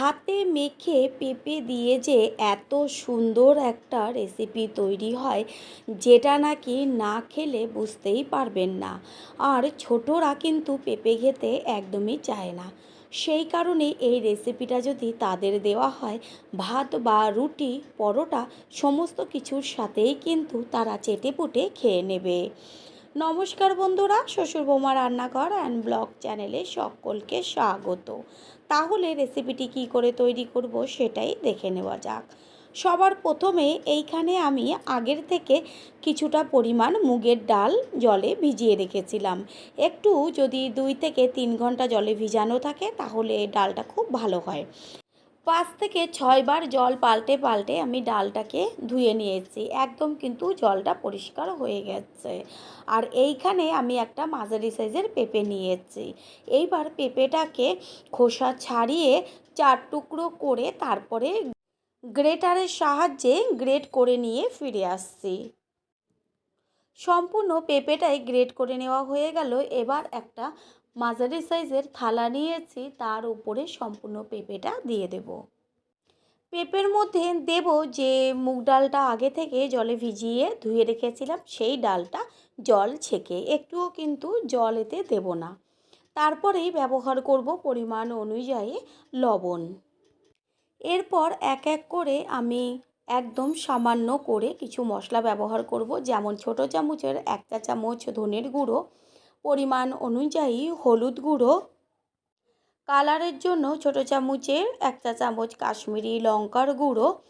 হাতে মেখে পেঁপে দিয়ে যে এত সুন্দর একটা রেসিপি তৈরি হয়, যেটা নাকি না খেলে বুঝতেই পারবেন না। আর ছোটরা কিন্তু পেঁপে খেতে একদমই চায় না। সেই কারণে এই রেসিপিটা যদি তাদের দেওয়া হয়, ভাত বা রুটি, পরোটা, সমস্ত কিছুর সাথেই কিন্তু তারা চেটেপুটে খেয়ে নেবে। নমস্কার বন্ধুরা, শ্বশুর বৌমা রান্নাঘর অ্যান্ড ব্লগ চ্যানেলে সকলকে স্বাগত। তাহলে রেসিপিটি কি করে তৈরি করব সেটাই দেখে নেওয়া যাক। সবার প্রথমে এইখানে আমি আগের থেকে কিছুটা পরিমাণ মুগের ডাল জলে ভিজিয়ে রেখেছিলাম। একটু যদি দুই থেকে তিন ঘণ্টা জলে ভিজানো থাকে, তাহলে ডালটা খুব ভালো হয়। পাঁচ থেকে ছয়বার জল পাল্টে পাল্টে আমি ডালটাকে ধুয়ে নিয়েছি। একদম কিন্তু জলটা পরিষ্কার হয়ে গেছে। আর এইখানে আমি একটা মাঝারি সাইজের পেঁপে নিয়েছি। এইবার পেঁপেটাকে খোসা ছাড়িয়ে চার টুকরো করে তারপরে গ্রেটারের সাহায্যে গ্রেট করে নিয়ে ফিরে আসছি। সম্পূর্ণ পেঁপেটাই গ্রেট করে নেওয়া হয়ে গেল। এবার একটা মাঝারি সাইজের থালা নিয়েছি, তার উপরে সম্পূর্ণ পেঁপেটা দিয়ে দেব। পেঁপের মধ্যে দেব যে মুগ ডালটা আগে থেকে জলে ভিজিয়ে ধুয়ে রেখেছিলাম, সেই ডালটা জল ছেঁকে। একটুও কিন্তু জল এতে দেব না। তারপরেই ব্যবহার করব পরিমাণ অনুযায়ী লবণ। এরপর এক এক করে আমি একদম সামান্য করে কিছু মশলা ব্যবহার করব, যেমন ছোট চামচের একটা চামচ ধনের গুঁড়ো পরিমাণ অনুযায়ী হলুদ গুঁড়ো। কালারের জন্য ছোট চামচের এক চা চামচ কাশ্মীরি লঙ্কার গুঁড়ো।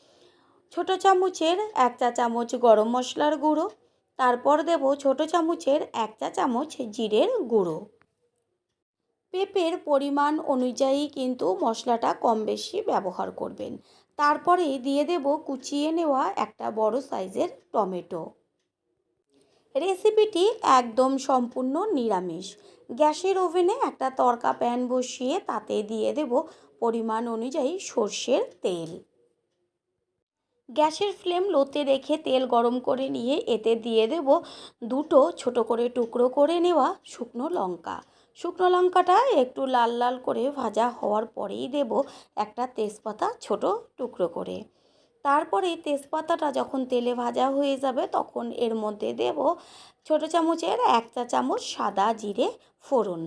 ছোট চামচের এক চা চামচ গরম মশলার গুঁড়ো। তারপর দেব ছোট চামচের এক চা চামচ জিরের গুঁড়ো। পেঁপের পরিমাণ অনুযায়ী কিন্তু মশলাটা কম বেশি ব্যবহার করবেন। তারপরে দিয়ে দেব কুচিয়ে নেওয়া একটা বড় সাইজের টমেটো। রেসিপিটি একদম সম্পূর্ণ নিরামিষ। গ্যাসের ওভেনে একটা তরকা প্যান বসিয়ে তাতে দিয়ে দেব পরিমাণ অনুযায়ী সর্ষের তেল। গ্যাসের ফ্লেম লোতে রেখে তেল গরম করে নিয়ে এতে দিয়ে দেব দুটো ছোট করে টুকরো করে নেওয়া শুকনো লঙ্কা। শুকনো লঙ্কাটা একটু লাল লাল করে ভাজা হওয়ার পরেই দেব একটা তেজপাতা ছোট টুকরো করে। তারপরে তেজপাতাটা যখন তেলে ভাজা হয়ে যাবে, তখন এর মধ্যে দেব ছোট চামচের এক চা চামচ সাদা জিরে ফোড়ন।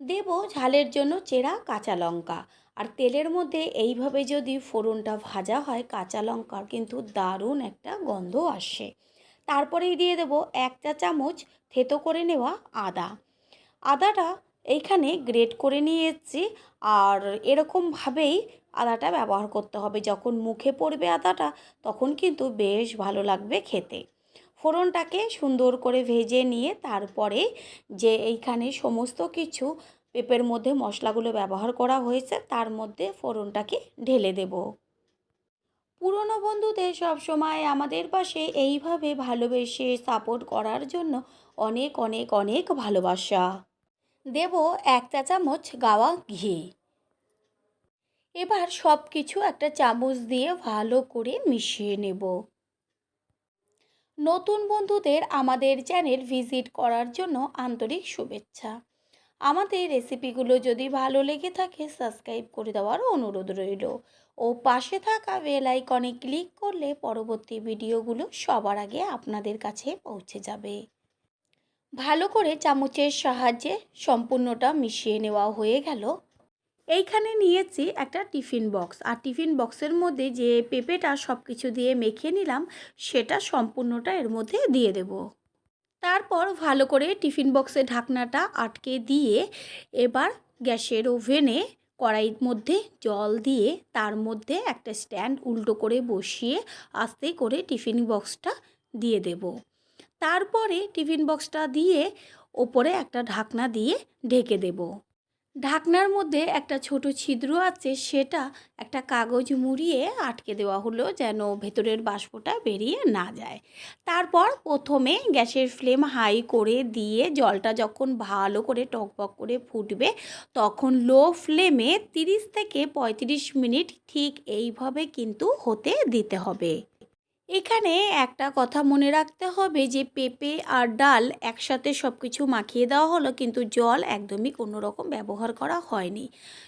দেব ঝালের জন্য চেরা কাঁচা লঙ্কা। আর তেলের মধ্যে এইভাবে যদি ফোড়নটা ভাজা হয়, কাঁচা লঙ্কার কিন্তু দারুণ একটা গন্ধ আসে। তারপরেই দিয়ে দেব এক চা চামচ থেতো করে নেওয়া আদা। আদাটা এইখানে গ্রেট করে নিয়ে এসেছি আর এরকমভাবেই আদাটা ব্যবহার করতে হবে। যখন মুখে পড়বে আদাটা, তখন কিন্তু বেশ ভালো লাগবে খেতে। ফোড়নটাকে সুন্দর করে ভেজে নিয়ে তারপরে যে এইখানে সমস্ত কিছু পেঁপের মধ্যে মশলাগুলো ব্যবহার করা হয়েছে, তার মধ্যে ফোড়নটাকে ঢেলে দেব। পুরনো বন্ধুদের সবসময় আমাদের পাশে এইভাবে ভালোবেসে সাপোর্ট করার জন্য অনেক অনেক অনেক ভালোবাসা। দেব এক চা চামচ গাওয়া ঘি। এবার সব কিছু একটা চামচ দিয়ে ভালো করে মিশিয়ে নেব। নতুন বন্ধুদের আমাদের চ্যানেল ভিজিট করার জন্য আন্তরিক শুভেচ্ছা। আমাদের রেসিপিগুলো যদি ভালো লেগে থাকে, সাবস্ক্রাইব করে দেওয়ার অনুরোধ রইল। ও পাশে থাকা বেল আইকনে ক্লিক করলে পরবর্তী ভিডিওগুলো সবার আগে আপনাদের কাছে পৌঁছে যাবে। ভালো করে চামচের সাহায্যে সম্পূর্ণটা মিশিয়ে নেওয়া হয়ে গেল। এইখানে নিয়েছি একটা টিফিন বক্স। আর টিফিন বক্সের মধ্যে যে পেঁপেটা সব কিছু দিয়ে মেখে নিলাম, সেটা সম্পূর্ণটা এর মধ্যে দিয়ে দেব। তারপর ভালো করে টিফিন বক্সে ঢাকনাটা আটকে দিয়ে এবার গ্যাসের ওভেনে কড়াইয়ের মধ্যে জল দিয়ে তার মধ্যে একটা স্ট্যান্ড উল্টো করে বসিয়ে আস্তে করে টিফিন বক্সটা দিয়ে দেব। তারপরে টিফিন বক্সটা দিয়ে ওপরে একটা ঢাকনা দিয়ে ঢেকে দেব। ঢাকনার মধ্যে একটা ছোট ছিদ্র আছে, সেটা একটা কাগজ মুড়িয়ে আটকে দেওয়া হলো যেন ভেতরের বাষ্পটা বেরিয়ে না যায়। তারপর প্রথমে গ্যাসের ফ্লেম হাই করে দিয়ে জলটা যখন ভালো করে টকবক করে ফুটবে, তখন লো ফ্লেমে তিরিশ থেকে পঁয়ত্রিশ মিনিট ঠিক এইভাবে কিন্তু হতে দিতে হবে। এখানে একটা কথা মনে রাখতে হবে যে, পেঁপে আর ডাল একসাথে সব কিছু মাখিয়ে দেওয়া হলো কিন্তু জল একদমই কোনো রকম ব্যবহার করা হয়নি।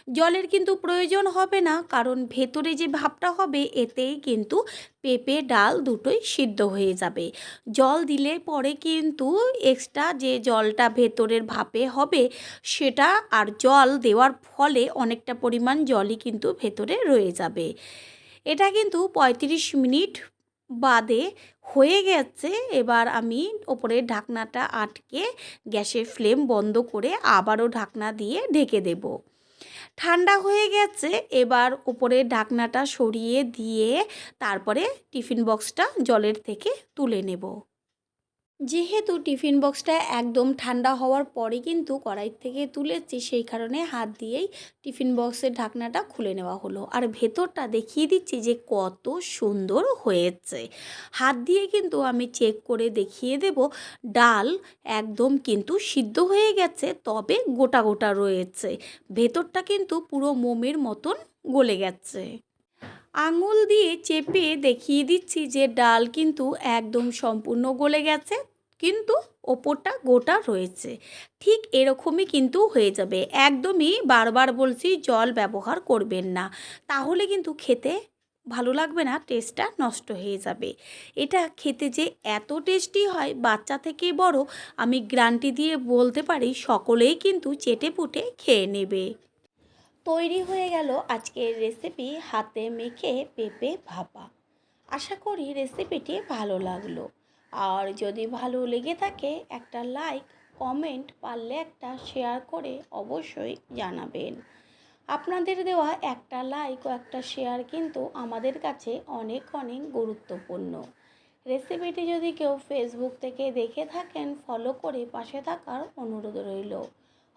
জলের কিন্তু প্রয়োজন হবে না কারণ ভেতরে যে ভাবটা হবে এতেই কিন্তু পেঁপে, ডাল দুটোই সিদ্ধ হয়ে যাবে। জল দিলে পরে কিন্তু এক্সট্রা যে জলটা ভেতরের ভাপে হবে সেটা আর জল দেওয়ার ফলে অনেকটা পরিমাণ জলই কিন্তু ভেতরে রয়ে যাবে। এটা কিন্তু পঁয়ত্রিশ মিনিট বাদে হয়ে গেছে, এবার আমি ওপরের ঢাকনাটা আটকে গ্যাসের ফ্লেম বন্ধ করে আবারও ঢাকনা দিয়ে ঢেকে দেব। ঠান্ডা হয়ে গেছে, এবার ওপরের ঢাকনাটা সরিয়ে দিয়ে তারপরে টিফিন বক্সটা জলের থেকে তুলে নেব। যেহেতু টিফিন বক্সটা একদম ঠান্ডা হওয়ার পরে কিন্তু কড়াই থেকে তুলেছি, সেই কারণে হাত দিয়েই টিফিন বক্সের ঢাকনাটা খুলে নেওয়া হলো। আর ভেতরটা দেখিয়ে দিচ্ছি যে কত সুন্দর হয়েছে। হাত দিয়ে কিন্তু আমি চেক করে দেখিয়ে দেব, ডাল একদম কিন্তু সিদ্ধ হয়ে গেছে, তবে গোটা গোটা রয়েছে। ভেতরটা কিন্তু পুরো মোমের মতন গলে গেছে। আঙুল দিয়ে চেপে দেখিয়ে দিচ্ছি যে ডাল কিন্তু একদম সম্পূর্ণ গলে গেছে, কিন্তু ওপরটা গোটা রয়েছে। ঠিক এরকমই কিন্তু হয়ে যাবে। একদমই বারবার বলছি জল ব্যবহার করবেন না। তাহলে কিন্তু খেতে ভালো লাগবে না, টেস্টটা নষ্ট হয়ে যাবে। এটা খেতে যে এত টেস্টি হয়, বাচ্চা থেকে বড়, আমি গ্যারান্টি দিয়ে বলতে পারি, সকলেই কিন্তু চেটে পুটে খেয়ে নেবে। তৈরি হয়ে গেল আজকের রেসিপি হাতে মেখে পেঁপে ভাপা। আশা করি রেসিপিটি ভালো লাগল। আর যদি ভালো লেগে থাকে, একটা লাইক কমেন্ট পারলে একটা শেয়ার করে অবশ্যই জানাবেন। আপনাদের দেওয়া একটা লাইক ও একটা শেয়ার কিন্তু আমাদের কাছে অনেক অনেক গুরুত্বপূর্ণ। রেসিপিটি যদি কেউ ফেসবুক থেকে দেখে থাকেন ফলো করে পাশে থাকার অনুরোধ রইল।